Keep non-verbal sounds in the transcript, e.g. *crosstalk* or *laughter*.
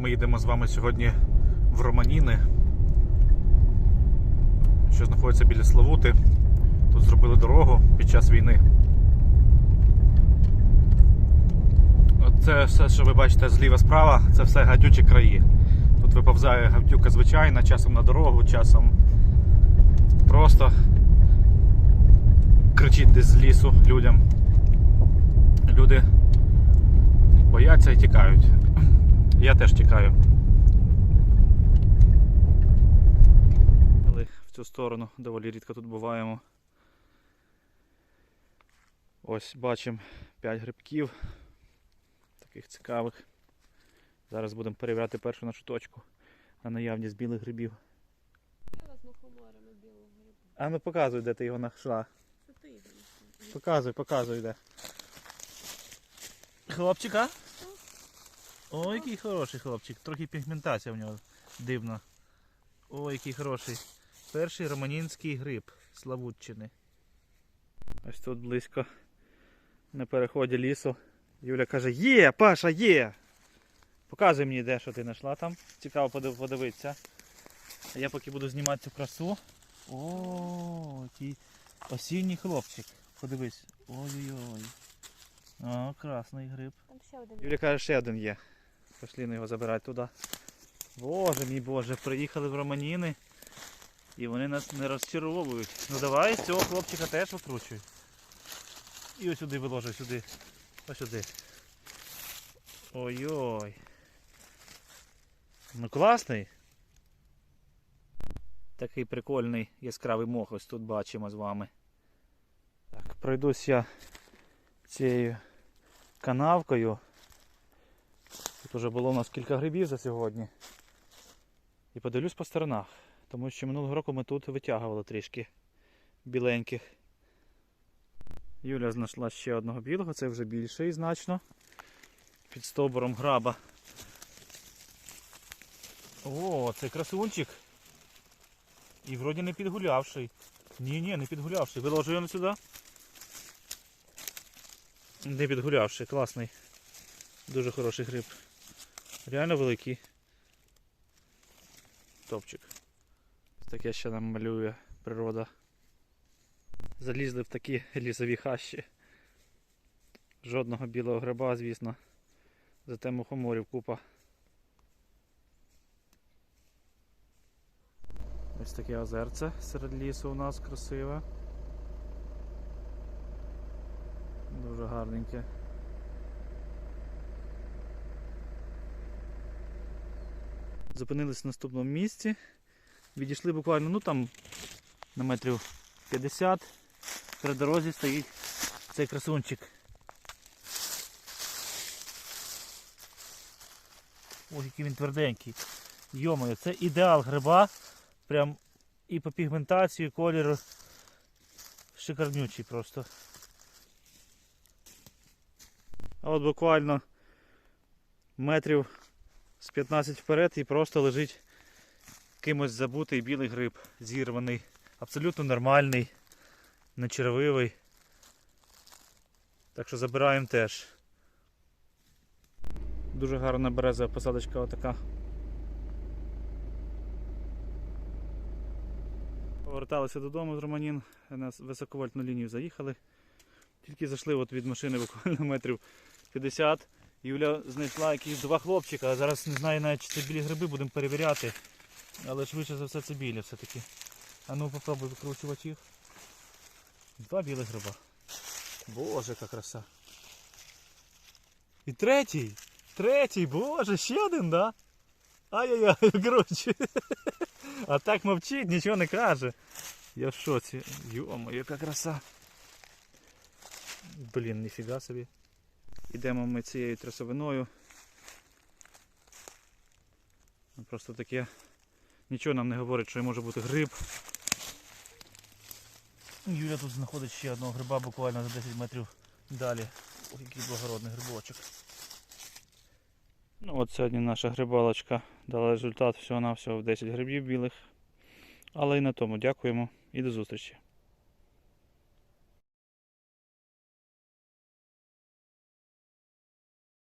Ми йдемо з вами сьогодні в Романіни, що знаходиться біля Славути. Тут зробили дорогу під час війни. Це все, що ви бачите зліва справа, це все гадючі краї. Тут виповзає гавдюка звичайна, часом на дорогу, часом просто кричить десь з лісу людям. Люди бояться і тікають. Я теж тікаю. Але в цю сторону доволі рідко тут буваємо. Ось бачимо 5 грибків. Таких цікавих. Зараз будемо перевіряти першу нашу точку на наявність білих грибів. А ну показуй, де ти його знайшла. Показуй, показуй, де. Хлопчика? Ой, який хороший хлопчик. Трохи пігментація в нього дивна. Ой, який хороший. Перший романінський гриб Славутчини. Ось тут близько на переході лісу. Юля каже, є, Паша, є! Показуй мені, де що ти знайшла там. Цікаво подивитися. А я поки буду знімати цю красу. О, який осінній хлопчик. Подивись. Ой-ой-ой. О, красний гриб. Юля каже, ще один є. Пішли на його забирати туди. Боже мій Боже, приїхали в Романіни. І вони нас не розчаровують. Ну давай цього хлопчика теж викручуй. І ось сюди виложи, сюди. Ось сюди. Ой-ой. Ну класний. Такий прикольний яскравий мох ось тут бачимо з вами. Так, пройдусь я цією канавкою. Тут вже було у нас кілька грибів за сьогодні. І подивлюсь по сторонах, тому що минулого року ми тут витягували трішки біленьких. Юля знайшла ще одного білого, це вже більший значно. Під стовбуром граба. О, це красунчик. І вроді не підгулявший. Ні, ні, не підгулявший. Виложуємо сюди. Не підгулявший, класний. Дуже хороший гриб. Реально великий. Топчик. Таке ще нам малює природа. Залізли в такі *laughs* лісові хащі. Жодного білого гриба, звісно. Зате мухоморів купа. Ось таке озерце серед лісу у нас красиве. Дуже гарненьке. Зупинились в наступному місці. Відійшли буквально, ну там на метрів 50. При дорозі стоїть цей красунчик. Ось який він тверденький. Йомою, це ідеал гриба. Прям і по пігментації, кольору. Шикарнючий просто. А от буквально метрів з 15 вперед і просто лежить кимось забутий білий гриб, зірваний, абсолютно нормальний, не червивий. Так що забираємо теж. Дуже гарна березова посадочка отака. Поверталися додому з Романін, на високовольтну лінію заїхали. Тільки зайшли от від машини буквально метрів 50. Юля знайшла якісь два хлопчика, зараз не знаю навіть чи це білі гриби, будемо перевіряти. Але швидше за все це білі все-таки. А ну попробуй викручувати їх. Два білих гриба. Боже, яка краса. І третій! Третій, боже, ще один, да? Ай-яй-яй, *laughs* коротше. А так мовчить, нічого не каже. Я в шоці. Йомо, яка краса. Блін, ніфіга собі. Ідемо ми цією трясовиною. Ну, Просто таке. Нічого нам не говорить, що може бути гриб. Юля тут знаходить ще одного гриба буквально за 10 метрів далі. Ох, який благородний грибочок. Ну от сьогодні наша грибалочка дала результат всього-навсього в 10 грибів білих. Але і на тому дякуємо і до зустрічі.